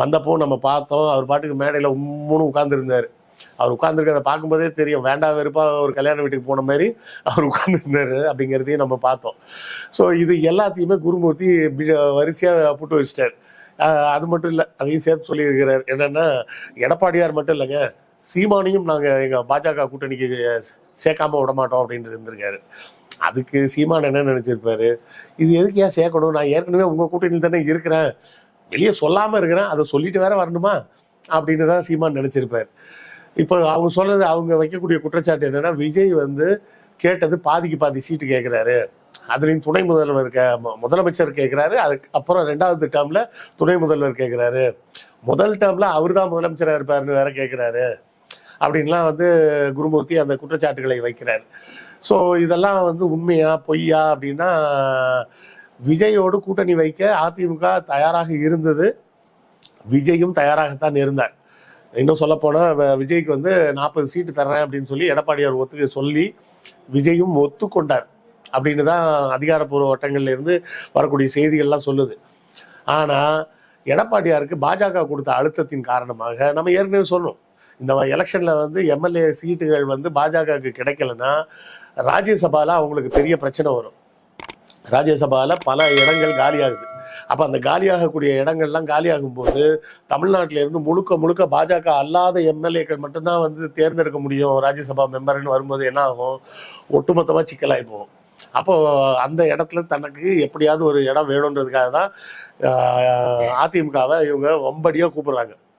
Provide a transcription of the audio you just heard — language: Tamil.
வந்தப்போ நம்ம பார்த்தோம் அவர் பாட்டுக்கு மேடையில் உம்முன்னு உட்காந்துருந்தார் அவர் உட்காந்துருக்கிறத பார்க்கும்போதே தெரியும் வேண்டாம் வெறுப்பா ஒரு கல்யாண வீட்டுக்கு போன மாதிரி அவர் உட்காந்துருந்தார் அப்படிங்கிறதையும் நம்ம பார்த்தோம். ஸோ இது எல்லாத்தையுமே குருமூர்த்தி வரிசையாக வரிசையா புட்டு வச்சிட்டார். ஆஹ் அது மட்டும் இல்லை அதையும் சேர்த்து சொல்லியிருக்கிறார். என்னன்னா எடப்பாடியார் மட்டும் இல்லைங்க சீமானையும் நாங்கள் எங்கள் பாஜக கூட்டணிக்கு சேர்க்காம விட மாட்டோம் அப்படின்ட்டு இருந்திருக்காரு. அதுக்கு சீமான் என்ன நினைச்சிருப்பாரு? இது எதுக்கு ஏன் சேர்க்கணும்? நான் ஏற்கனவே உங்க கூட்டணியில் தானே இருக்கிறேன். வெளியே சொல்லாமல் இருக்கிறேன் அதை சொல்லிட்டு வேற வரணுமா? அப்படின்னு தான் சீமான் நினச்சிருப்பார். இப்போ அவங்க சொல்றது அவங்க வைக்கக்கூடிய குற்றச்சாட்டு என்னன்னா விஜய் வந்து கேட்டது பாதிக்கு பாதி சீட்டு கேட்குறாரு அதுலேயும் துணை முதல்வர் கே முதலமைச்சர் கேட்குறாரு அதுக்கு அப்புறம் ரெண்டாவது டேர்ம்ல துணை முதல்வர் கேட்குறாரு முதல் டேர்ம்ல அவர் தான் முதலமைச்சராக இருப்பாருன்னு வேற கேட்குறாரு அப்படின்லாம் வந்து குருமூர்த்தி அந்த குற்றச்சாட்டுகளை வைக்கிறார். ஸோ இதெல்லாம் வந்து உண்மையா பொய்யா அப்படின்னா விஜயோடு கூட்டணி வைக்க அதிமுக தயாராக இருந்தது. விஜயும் தயாராகத்தான் இருந்தார். இன்னும் சொல்ல போனா விஜய்க்கு வந்து நாற்பது சீட்டு தர்றேன் அப்படின்னு சொல்லி எடப்பாடியார் ஒத்துக்க சொல்லி விஜயும் ஒத்துக்கொண்டார். அப்படின்னு தான் அதிகாரப்பூர்வ வட்டங்கள்ல இருந்து வரக்கூடிய செய்திகள்லாம் சொல்லுது. ஆனால் எடப்பாடியாருக்கு பாஜக கொடுத்த அழுத்தத்தின் காரணமாக நம்ம ஏற்கனவே சொன்னோம். இந்த எலெக்ஷனில் வந்து எம்எல்ஏ சீட்டுகள் வந்து பாஜகவுக்கு கிடைக்கலன்னா ராஜ்யசபாவில் அவங்களுக்கு பெரிய பிரச்சனை வரும். ராஜ்யசபாவில் பல இடங்கள் காலியாகுது. அப்போ அந்த காலியாகக்கூடிய இடங்கள்லாம் காலியாகும் போது தமிழ்நாட்டிலேருந்து முழுக்க முழுக்க பாஜக அல்லாத எம்எல்ஏக்கள் மட்டும்தான் வந்து தேர்ந்தெடுக்க முடியும். ராஜ்யசபா மெம்பர்னு வரும்போது என்ன ஆகும்? ஒட்டுமொத்தமாக சிக்கலாகி போகும். அப்போ அந்த இடத்துல தனக்கு எப்படியாவது ஒரு இடம் வேணுன்றதுக்காக தான் அதிமுகவை இவங்க ஒம்படியாக கூப்பிட்றாங்க.